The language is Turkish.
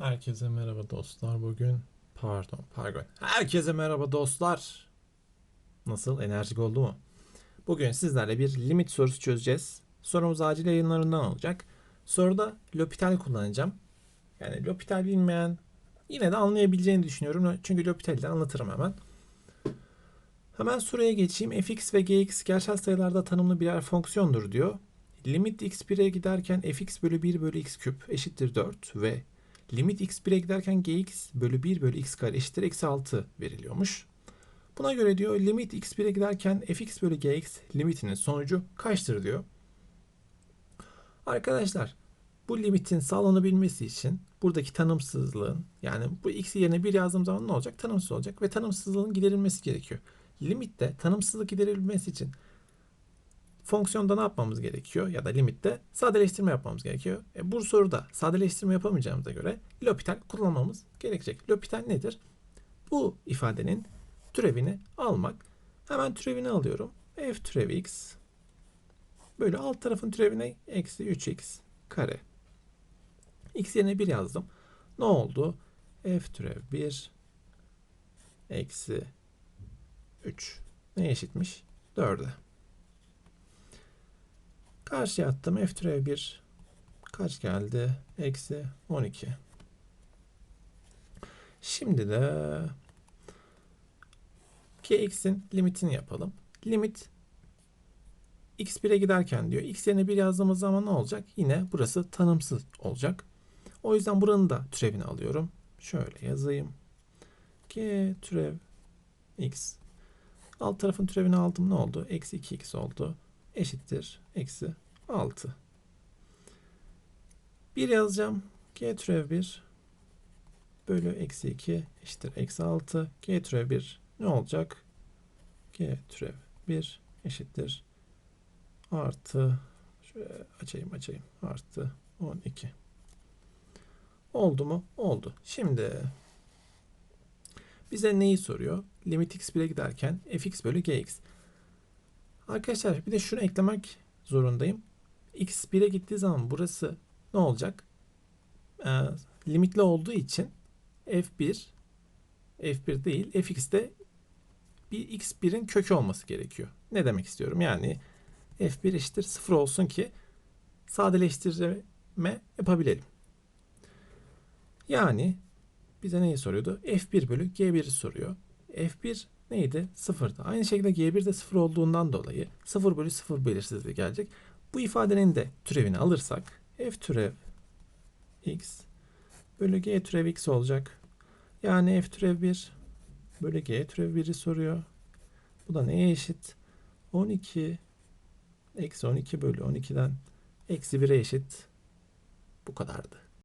Herkese merhaba dostlar. Bugün pardon, pardon. Herkese merhaba dostlar. Nasıl? Enerjik oldu mu? Bugün sizlerle bir limit sorusu çözeceğiz. Sorumuz acil yayınlarından olacak. Soruda L'Hopital kullanacağım. Yani L'Hopital bilmeyen yine de anlayabileceğini düşünüyorum. Çünkü L'Hopital'i de anlatırım hemen. Hemen soruya geçeyim. fx ve gx gerçel sayılarda tanımlı birer fonksiyondur diyor. Limit x1'e giderken fx bölü 1 bölü x küp eşittir 4 ve limit x1'e giderken gx bölü 1 bölü x kare eşittir eksi 6 veriliyormuş. Buna göre diyor limit x1'e giderken fx bölü gx limitinin sonucu kaçtır diyor. Arkadaşlar bu limitin sağlanabilmesi için buradaki tanımsızlığın yani bu x yerine 1 yazdığım zaman ne olacak? Tanımsız olacak ve tanımsızlığın giderilmesi gerekiyor. Limitte tanımsızlık giderilmesi için fonksiyonda ne yapmamız gerekiyor ya da limitte sadeleştirme yapmamız gerekiyor. E, bu soruda sadeleştirme yapamayacağımıza göre L'Hopital kullanmamız gerekecek. L'Hopital nedir? Bu ifadenin türevini almak. Hemen türevini alıyorum. f türevi x bölü alt tarafın türevine eksi 3x kare. x yerine 1 yazdım. Ne oldu? f türev 1 eksi 3 ne eşitmiş? 4'e. Karşıya attım. F türev 1 kaç geldi? Eksi 12. Şimdi de kx'in limitini yapalım. Limit x1'e giderken diyor. x yerine 1 yazdığımız zaman ne olacak? Yine burası tanımsız olacak. O yüzden buranın da türevini alıyorum. Şöyle yazayım. k türev x. Alt tarafın türevini aldım. Ne oldu? Eksi 2x oldu. Eşittir. Eksi 6. 1 yazacağım. G türev 1 bölü eksi 2 eşittir. Eksi 6. G türev 1 ne olacak? G türev 1 eşittir. Artı şöyle açayım açayım. Artı 12. Oldu mu? Oldu. Şimdi bize neyi soruyor? Limit x1'e giderken fx bölü gx. Arkadaşlar bir de şunu eklemek zorundayım. x 1'e gittiği zaman burası ne olacak? Ee, limitli olduğu için f1 f1 değil fx'de bir x1'in kökü olması gerekiyor. Ne demek istiyorum? Yani f1 eşittir 0 olsun ki sadeleştirme yapabilelim. Yani bize neyi soruyordu? f1 bölü g1'i soruyor. f1 neydi? Sıfırdı. Aynı şekilde G1 de sıfır olduğundan dolayı 0 bölü 0 belirsizliği gelecek. Bu ifadenin de türevini alırsak f türev x bölü g türev x olacak. Yani f türev 1 bölü g türev 1'i soruyor. Bu da neye eşit? 12 eksi 12 bölü 12'den eksi 1'e eşit. Bu kadardı.